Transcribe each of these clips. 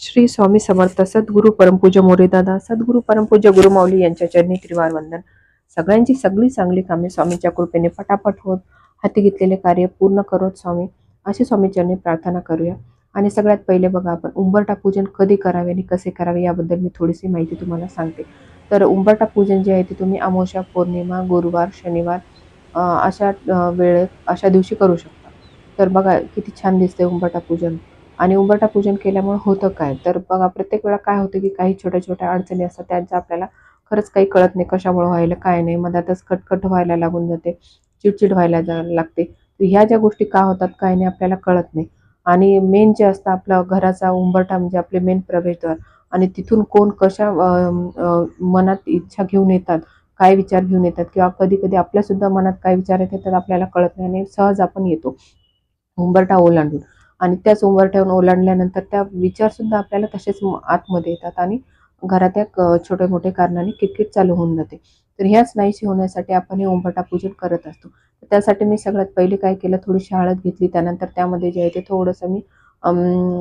श्री स्वामी समर्थ सद्गुरू परमपूज्य मोरेदादा सद्गुरू परमपूज्य गुरुमाऊली यांच्या चरणी त्रिवार वंदन. सगळ्यांची सगळी चांगली कामे स्वामीच्या कृपेने पटापट होत हाती घेतलेले कार्य पूर्ण करत स्वामी अशी स्वामी चरणी प्रार्थना करूया. आणि सगळ्यात पहिले बघा आपण उंबरटा पूजन कधी करावे आणि कसे करावे याबद्दल मी थोडीशी माहिती तुम्हाला सांगते. तर उंबरटा पूजन जे आहे ते तुम्ही अमावस्या पौर्णिमा गुरुवार शनिवार अशा वेळेत अशा दिवशी करू शकता. तर बघा किती छान दिसते उंबरटा पूजन. आणि उंबरठा पूजन केल्यामुळे होतं काय? तर बघा प्रत्येक वेळा काय होतं की काही छोट्या छोट्या अडचणी असतात त्यांचं आपल्याला खरंच काही कळत नाही कशामुळे व्हायला काय नाही. मधातच कटकट व्हायला लागून जाते चिडचिड व्हायला जा लागते. ह्या ज्या गोष्टी का होतात काय नाही आपल्याला कळत नाही. आणि मेन जे असतं आपलं घराचा उंबरठा म्हणजे आपले मेन प्रवेशद्वार. आणि तिथून कोण कशा मनात इच्छा घेऊन येतात काय विचार घेऊन येतात किंवा कधी कधी आपल्यासुद्धा मनात काय विचार येतात तर आपल्याला कळत नाही आणि सहज आपण येतो. उंबरठा ओलांडून. आणि त्याच ठेवून ओलांडल्यानंतर त्या विचारसुद्धा आपल्याला तसेच आतमध्ये येतात आणि घरात छोट्या मोठ्या छोटे मोठे कारणाने किटकिट चालू होऊन जाते. तर ह्याच नाहीशी होण्यासाठी आपण हे ओंबटा पूजन करत असतो. तर त्यासाठी मी सगळ्यात पहिले काय केलं थोडीशी हळद घेतली त्यानंतर त्यामध्ये जे आहे ते थोडंसं मी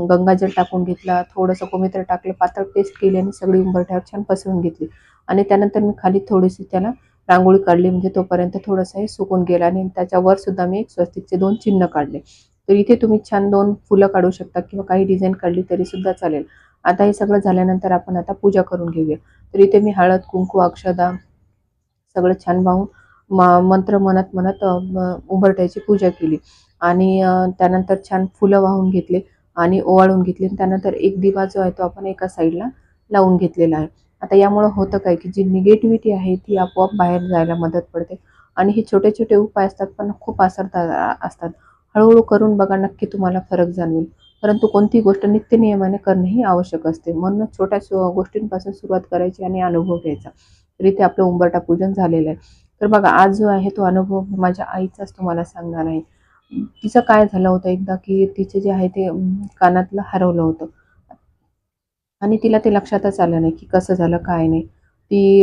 गंगाजल टाकून घेतला थोडंसं कोमित्र टाकलं पातळ पेस्ट केली आणि सगळी उंबरठ्यावर छान पसरून घेतली. आणि त्यानंतर मी खाली थोडीशी त्याला रांगोळी काढली म्हणजे तोपर्यंत थोडंसं हे सुकून गेलं आणि त्याच्यावर सुद्धा मी एक स्वस्तिकचे दोन चिन्ह काढले. तर इथे तुम्ही छान दोन फुलं काढू शकता किंवा काही डिझाईन काढली तरी सुद्धा चालेल. आता हे सगळं झाल्यानंतर आपण आता पूजा करून घेऊया. तर इथे मी हळद कुंकू अक्षदा सगळं छान वाहून म- मंत्र मनात मनात उंबरट्याची पूजा केली. आणि त्यानंतर छान फुलं वाहून घेतले आणि ओवाळून घेतले. आणि त्यानंतर एक दिवा जो आहे तो आपण एका साईडला लावून घेतलेला आहे. आता यामुळं होतं काय की जी निगेटिव्हिटी आहे ती आपोआप बाहेर जायला मदत पडते. आणि हे छोटे छोटे उपाय असतात पण खूप असरदार असतात. हळूहळू करून बघा नक्की तुम्हाला फरक जाणवेल. परंतु कोणती गोष्ट नित्य नियमाने करणेही आवश्यक असते. म्हणून छोट्या गोष्टींपासून सुरुवात करायची आणि अनुभव घ्यायचा. तरी ते आपलं उंबरटा पूजन झालेलं आहे. तर बघा आज जो आहे तो अनुभव माझ्या आईचाच तुम्हाला सांगणार आहे. तिचं काय झालं होतं एकदा की तिचे जे आहे ते कानातलं हरवलं होतं. आणि तिला ते लक्षातच आलं नाही की कसं झालं काय नाही. ती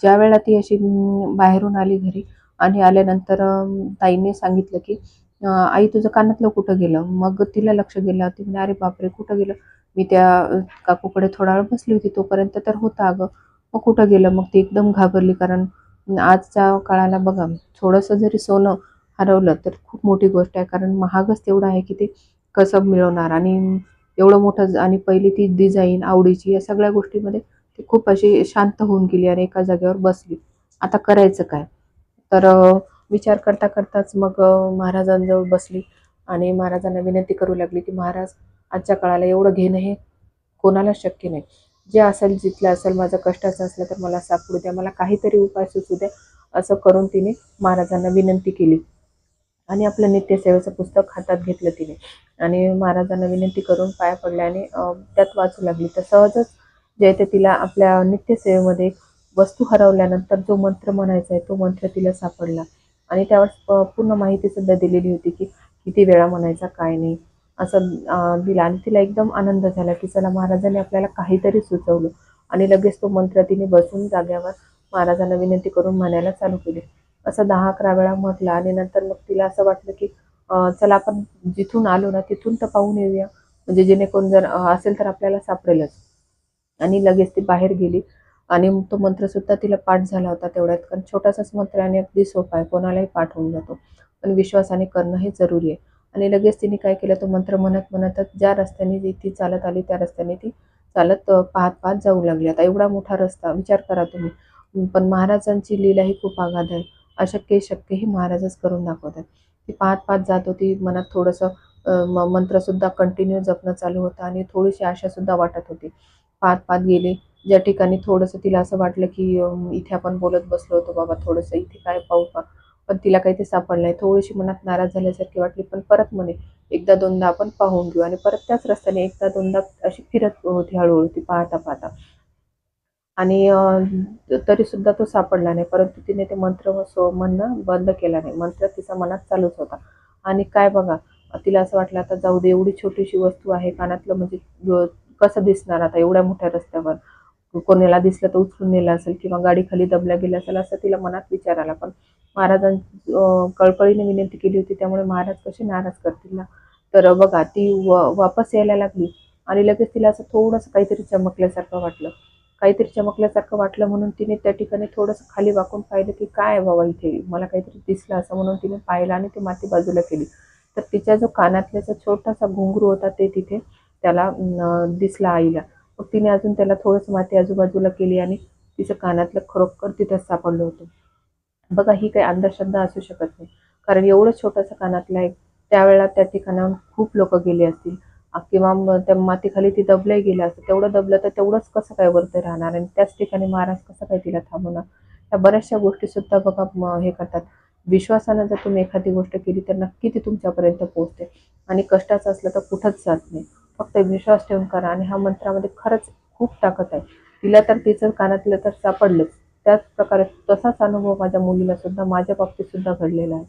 ज्या वेळेला ती अशी बाहेरून आली घरी आणि आल्यानंतर ताईने सांगितलं की आई तुझं कानातलं कुठं गेलं? मग तिला लक्ष गेलं ती म्हणे अरे बापरे कुठं गेलं? मी त्या काकूकडे थोडा वेळ बसली होती तोपर्यंत तर होतं अगं. मग कुठं गेलं? मग ती एकदम घाबरली कारण आजच्या काळाला बघा थोडंसं जरी सोनं हरवलं तर खूप मोठी गोष्ट आहे कारण महागच तेवढं आहे की ते कसं मिळवणार आणि एवढं मोठं ज- आणि पहिली ती डिझाईन आवडीची या सगळ्या गोष्टीमध्ये ती खूप अशी शांत होऊन गेली आणि एका जागेवर बसली. आता करायचं काय? तर विचार करता करताच मग महाराजांजवळ बसली आणि महाराजांना विनंती करू लागली की महाराज आजच्या काळाला एवढं घेणं हे कोणाला शक्य नाही. जे असेल जिथलं असेल माझं कष्टाचं असलं तर मला सापडू द्या मला काहीतरी उपाय सुचू द्या असं करून तिने महाराजांना विनंती केली. आणि आपलं नित्यसेवेचं पुस्तक हातात घेतलं तिने. आणि महाराजांना विनंती करून पाया पडल्याने त्यात वाचू लागली. तर सहजच जे ते तिला आपल्या नित्यसेवेमध्ये वस्तू हरवल्यानंतर जो मंत्र म्हणायचा आहे तो मंत्र तिला सापडला. आणि त्यावर पूर्ण माहिती सुद्धा दिलेली होती की किती वेळा म्हणायचा काय नाही. असं अं, दिला. आणि तिला एकदम आनंद झाला की चला महाराजांनी आपल्याला काहीतरी सुचवलं. आणि लगेच तो मंत्र तिने बसून जाग्यावर महाराजांना विनंती करून म्हणायला चालू केली. असं दहा अकरा वेळा म्हटलं आणि नंतर मग तिला असं वाटलं की चला आपण जिथून आलो ना तिथून तर पाहून येऊया. म्हणजे जेणेकरून जर असेल तर आपल्याला सापडेलच. आणि लगेच ती बाहेर गेली. आणि तो मंत्र सुद्धा तिला पाठ झाला होता तेवढ्यात. कारण छोटासाच मंत्र आणि अगदी सोपा आहे. कोणालाही पाठ होऊन जातो. पण विश्वासाने करणं हे जरुरी आहे. आणि लगेच तिने काय केलं? तो मंत्र म्हणत म्हणतच ज्या रस्त्याने जी ती चालत आली त्या रस्त्याने ती चालत पाहत पाहत जाऊ लागली. आता एवढा मोठा रस्ता विचार करा तुम्ही. पण महाराजांची लीला ही खूप आघात आहे. अशक्य शक्य ही महाराजच करून दाखवतात. ती पाहत पाहत जात होती. मनात थोडंसं मंत्रसुद्धा कंटिन्यू जपणं चालू होतं आणि थोडीशी आशासुद्धा वाटत होती. पाहत पाहत गेली. ज्या ठिकाणी थोडंसं तिला असं वाटलं की इथे आपण बोलत बसलो होतो बाबा थोडंसं इथे काय पाहू का? पण तिला काही ते सापडलं नाही. थोडीशी मनात नाराज झाल्यासारखी वाटली पण परत म्हणे एकदा दोनदा आपण पाहून घेऊ. आणि परत त्याच रस्त्याने एकदा दोनदा अशी फिरत होती हळूहळू ती पाहता पाहता. आणि तरी सुद्धा तो सापडला नाही. परंतु तिने ते मंत्र व सो म्हणणं बंद केला नाही. मंत्र तिचा मनात चालूच होता. आणि काय बघा तिला असं वाटलं आता जाऊ दे एवढी छोटीशी वस्तू आहे कानातलं म्हणजे कसं दिसणार आता एवढ्या मोठ्या रस्त्यावर? कोणाला दिसलं तर उचलून नेलं असेल किंवा गाडीखाली दबल्या गेल्या असेल असं तिला मनात विचार आला. पण महाराजां कळकळीने विनंती केली होती त्यामुळे महाराज कसे नाराज करतील तर बघा ती व वापस यायला लागली आणि लगेच तिला असं थोडंसं काहीतरी चमकल्यासारखं वाटलं. काहीतरी चमकल्यासारखं वाटलं म्हणून तिने त्या ठिकाणी थोडंसं खाली वाकून पाहिलं की काय बाबा इथे? मला काहीतरी दिसलं असं म्हणून तिने पाहिलं आणि ती माती बाजूला केली. तर तिच्या जो कानातल्याचा छोटासा घुंगरू होता ते तिथे त्याला दिसला आईला. मग तिने अजून त्याला थोडंसं माती आजूबाजूला केली आणि तिचं कानातलं खरोखर तिथंच सापडलं होतं. बघा ही काही अंधश्रद्धा असू शकत नाही. कारण एवढं छोटंसं कानातलं आहे त्यावेळेला त्या ठिकाणाहून खूप लोक गेले असतील. किंवा मग त्या मातीखाली ती दबलंही गेलं असतं तेवढं दबलं तर तेवढंच कसं काय वरती राहणार? आणि त्याच ठिकाणी महाराज कसं काय तिला थांबवणार या बऱ्याचशा गोष्टी सुद्धा बघा हे करतात. विश्वासानं जर तुम्ही एखादी गोष्ट केली तर नक्की ती तुमच्यापर्यंत पोहोचते. आणि कष्टाचं असलं तर कुठंच जात नाही. फक्त विश्वास ठेवून करा आणि हा मंत्रामध्ये खरंच खूप ताकद आहे. तिला तर तिचं कानातलं तर सापडलंच. त्याच प्रकारे तसाच अनुभव माझ्या मुलीला सुद्धा माझ्या बाबतीत सुद्धा घडलेला आहे.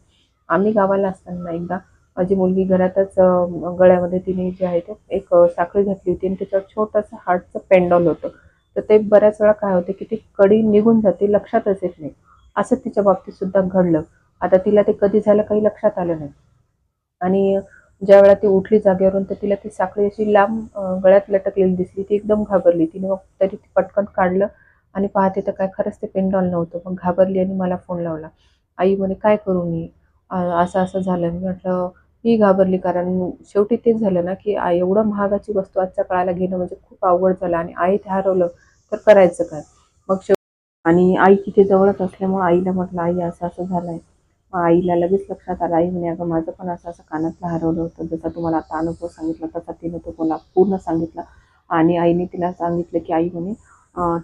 आम्ही गावाला असताना एकदा माझी मुलगी घरातच गळ्यामध्ये तिने जे आहे ते एक साखळी घातली होती आणि त्याच्यावर छोटंसं हार्टचं पेंडॉल होतं. तर ते बऱ्याच वेळा काय होते की ती कडी निघून जाते लक्षातच येत नाही. असं तिच्या बाबतीत सुद्धा घडलं. आता तिला ते कधी झालं काही लक्षात आलं नाही. आणि ज्या वेळा ती उठली जागेवरून तर तिला ती साखळी अशी लांब गळ्यात लटकलेली दिसली. ती एकदम घाबरली. तिने मग तरी ती पटकन काढलं आणि पाहते तर काय खरंच ते पेंडॉल नव्हतं. मग घाबरली आणि मला फोन लावला. आई म्हणे काय करू मी? असं असं झालं. मी म्हटलं मी घाबरली कारण शेवटी तेच झालं ना की आई एवढं महागाची वस्तू आजच्या काळाला घेणं म्हणजे खूप अवघड झालं आणि आई ते हरवलं तर करायचं काय? मग शेव आणि आई तिथे जवळच असल्यामुळे आईला म्हटलं आई असं असं झालंय. आहे आईला लगेच लक्षात आलं आई म्हणे अगं माझं पण असं असं कानातलं हरवलं होतं. जसा तुम्हाला आता अनुभव सांगितला तसा तिने तो कोणा पूर्ण सांगितला. आणि आईने तिला सांगितलं की आई म्हणे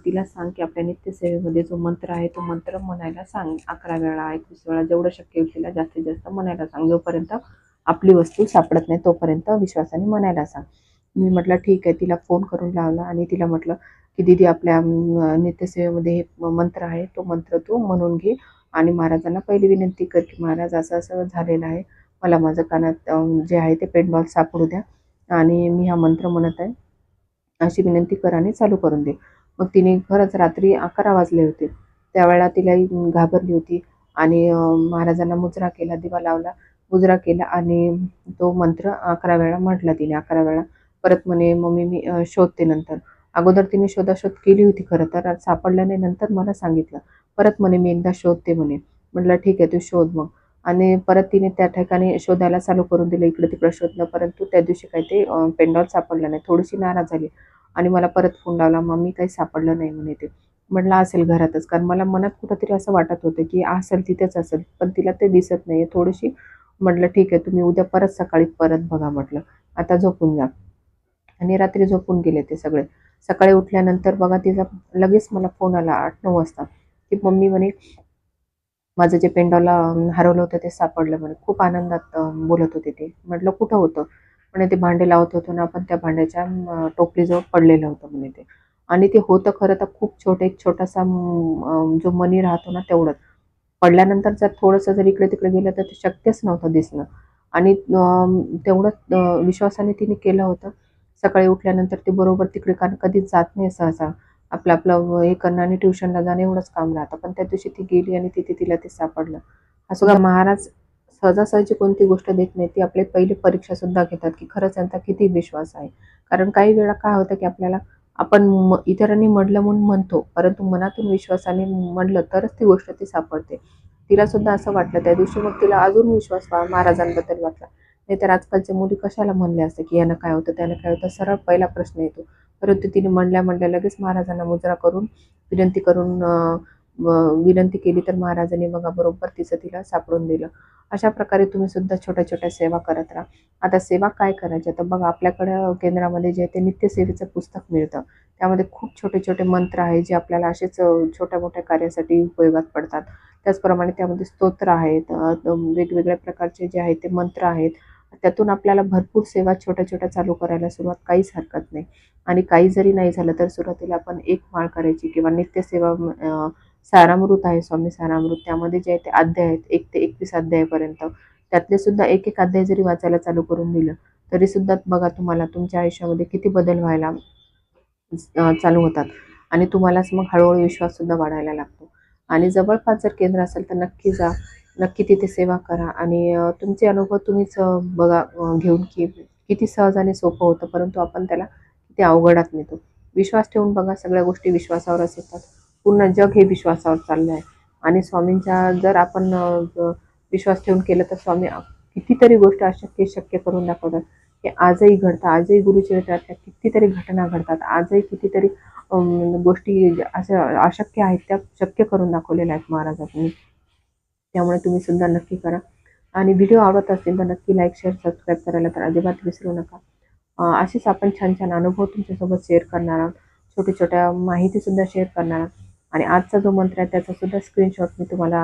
तिला सांग की आपल्या नित्यसेवेमध्ये जो मंत्र आहे तो मंत्र म्हणायला सांग. अकरा वेळा एकवीस वेळा जेवढं शक्य होईल तिला जास्तीत जास्त म्हणायला सांग. जोपर्यंत आपली वस्तू सापडत नाही तोपर्यंत विश्वासाने म्हणायला सांग. मी म्हटलं ठीक आहे. तिला फोन करून लावला आणि तिला म्हटलं की दीदी आपल्या नित्यसेवेमध्ये हे मंत्र आहे तो मंत्र तू म्हणून घे. आणि महाराजांना पहिली विनंती कर की महाराज असं असं झालेलं आहे. मला माझं कानात जे आहे ते पेंडॉल सापडू द्या. आणि मी हा मंत्र म्हणत आहे. अशी विनंती कर आणि चालू करून दे. मग तिने खरंच रात्री अकरा वाजले होते. त्यावेळेला तिला घाबरली होती. आणि महाराजांना मुजरा केला दिवा लावला मुजरा केला आणि तो मंत्र अकरा वेळा म्हटला तिने. अकरा वेळा परत म्हणे मम्मी मी शोधते नंतर. अगोदर तिने शोधाशोध केली होती खरं तर सापडल्याने नंतर मला सांगितलं. परत म्हणे मी एकदा शोधते म्हणे. म्हटलं ठीक आहे तू शोध मग. आणि परत तिने त्या ठिकाणी शोधायला चालू करून दिलं इकडे तिकडं शोधलं परंतु. त्या दिवशी काही ते पेंडॉल सापडलं नाही. थोडीशी नाराज झाली. आणि मला परत फोन लावला मम्मी काही सापडलं नाही म्हणे ते. म्हटलं असेल घरातच. कारण मला मनात कुठंतरी असं वाटत होतं की असेल तिथेच असेल. पण तिला ते दिसत नाही थोडीशी म्हटलं ठीक आहे तुम्ही उद्या परत सकाळी परत बघा म्हटलं. आता झोपून जा. आणि रात्री झोपून गेले ते सगळे. सकाळी उठल्यानंतर बघा तिचा लगेच मला फोन आला आठ नऊ वाजता. की मम्मी म्हणे माझं जे पेंडॉला हरवलं होतं ते सापडलं. म्हणे. खूप आनंदात बोलत होते ते. म्हटलं कुठं होतं? म्हणे ते भांडे लावत होतो ना आपण त्या भांड्याच्या टोपलीजवळ पडलेलं होतं म्हणे ते. आणि ते होतं खरं तर खूप छोटं एक छोटासा जो मनी राहतो ना तेवढंच. पडल्यानंतर जर थोडंसं जर इकडे तिकडे गेलं तर ते शक्यच नव्हतं दिसणं. आणि तेवढंच विश्वासाने तिने केलं होतं. सकाळी उठल्यानंतर ते बरोबर तिकडे कारण कधीच जात नाही सहसा. आपलं आपलं हे करणं आणि ट्युशनला जाणं एवढंच काम राहतं. पण त्या दिवशी ती गेली आणि तिथे तिला ते सापडलं. असं सुद्धा महाराज सहजासहजी कोणती गोष्ट देत नाही ती आपले पहिले परीक्षा सुद्धा घेतात की खरंच त्यांचा किती विश्वास आहे. कारण काही वेळा काय होतं की आपल्याला आपण म- इतरांनी म्हटलं म्हणून म्हणतो परंतु मनातून विश्वासाने म्हणलं तरच ती गोष्ट ती सापडते. तिला सुद्धा असं वाटलं. त्या दिवशी मग तिला अजून विश्वास वा- महाराजांबद्दल वाटला. नाहीतर आजकालच्या मुली कशाला म्हणले असते की यानं काय होतं त्यानं काय होतं सरळ पहिला प्रश्न येतो. परंतु तिने म्हणल्या म्हणल्या लगेच महाराजांना मुजरा करून विनंती करून विनंती केली तर महाराजांनी बघा बरोबर तिचं तिला सापडून दिलं. अशा प्रकारे तुम्ही सुद्धा छोट्या छोट्या सेवा करत राहा. आता सेवा काय करायच्या तर बघा आपल्याकडं केंद्रामध्ये जे आहे ते नित्यसेवेचं पुस्तक मिळतं. त्यामध्ये खूप छोटे छोटे मंत्र आहे जे आपल्याला असेच छोट्या मोठ्या कार्यासाठी उपयोगात पडतात. त्याचप्रमाणे त्यामध्ये स्तोत्र आहेत वेगवेगळ्या प्रकारचे जे आहेत ते मंत्र आहेत. त्यातून आपल्याला भरपूर सेवा छोट्या छोट्या चालू करायला सुरुवात काहीच हरकत नाही. आणि काही जरी नाही झालं तर सुरुवातीला आपण एक माळ करायची किंवा नित्यसेवा सारामृत आहे स्वामी सारामृत. त्यामध्ये जे आहे ते अध्याय आहेत एक ते एकवीस अध्यायापर्यंत. त्यातले सुद्धा एक एक अध्याय जरी वाचायला चालू करून दिलं तरी सुद्धा बघा तुम्हाला तुमच्या आयुष्यामध्ये किती बदल व्हायला चालू होतात. आणि तुम्हालाच मग हळूहळू विश्वास सुद्धा वाढायला लागतो. आणि जवळपास जर केंद्र असेल तर नक्की जा. नक्की तिथे सेवा करा. आणि तुमचे अनुभव तुम्हीच बघा घेऊन की किती सहज आणि सोपं होतं. परंतु आपण त्याला ते अवघडात नेतो. विश्वास ठेवून बघा सगळ्या गोष्टी विश्वासावरच येतात पूर्ण जग हे विश्वासावर चाललं आहे. आणि स्वामींच्या जर आपण विश्वास ठेवून केलं तर स्वामी कितीतरी गोष्ट अशक्य शक्य करून दाखवतात. की आजही घडतात आजही गुरुचरित्रातल्या कितीतरी घटना घडतात. आजही कितीतरी गोष्टी अशा अशक्य आहेत त्या शक्य करून दाखवलेल्या आहेत महाराजांनी. त्यामुळे तुम्ही सुद्धा नक्की करा. आणि व्हिडिओ आवडत असतील तर नक्की लाईक शेअर सबस्क्राईब करायला तर अजिबात विसरू नका. असेच आपण छान छान अनुभव तुमच्यासोबत शेअर करणार आहोत. छोट्या छोट्या माहितीसुद्धा शेअर करणार आहोत. आणि आजचा जो मंत्र आहे त्याचासुद्धा स्क्रीनशॉट मी तुम्हाला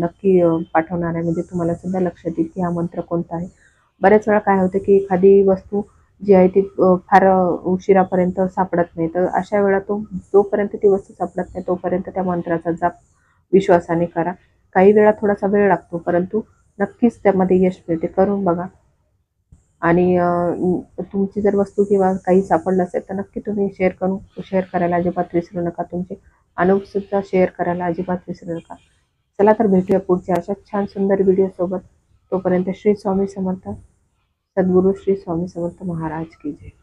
नक्की पाठवणार आहे. म्हणजे तुम्हालासुद्धा लक्षात येईल की हा मंत्र कोणता आहे. बऱ्याच वेळा काय होतं की एखादी वस्तू जी आहे ती फार उशिरापर्यंत सापडत नाही. तर अशा वेळा तो जोपर्यंत ती वस्तू सापडत नाही तोपर्यंत त्या मंत्राचा जाप विश्वासाने करा. काही वेळा थोडासा वेळ लागतो परंतु नक्कीच त्यामध्ये यश मिळते. करून बघा. आणि तुमची जर वस्तू किंवा काही सापडलं असेल तर नक्की तुम्ही शेअर करून शेअर करायला अजिबात विसरू नका. तुमचे अनुभवसुद्धा शेअर करायला अजिबात विसरू नका. चला तर भेटूया पुढच्या अशा छान सुंदर व्हिडिओसोबत तोपर्यंत श्री स्वामी समर्थ. सद्गुरू श्री स्वामी समर्थ महाराज की जय.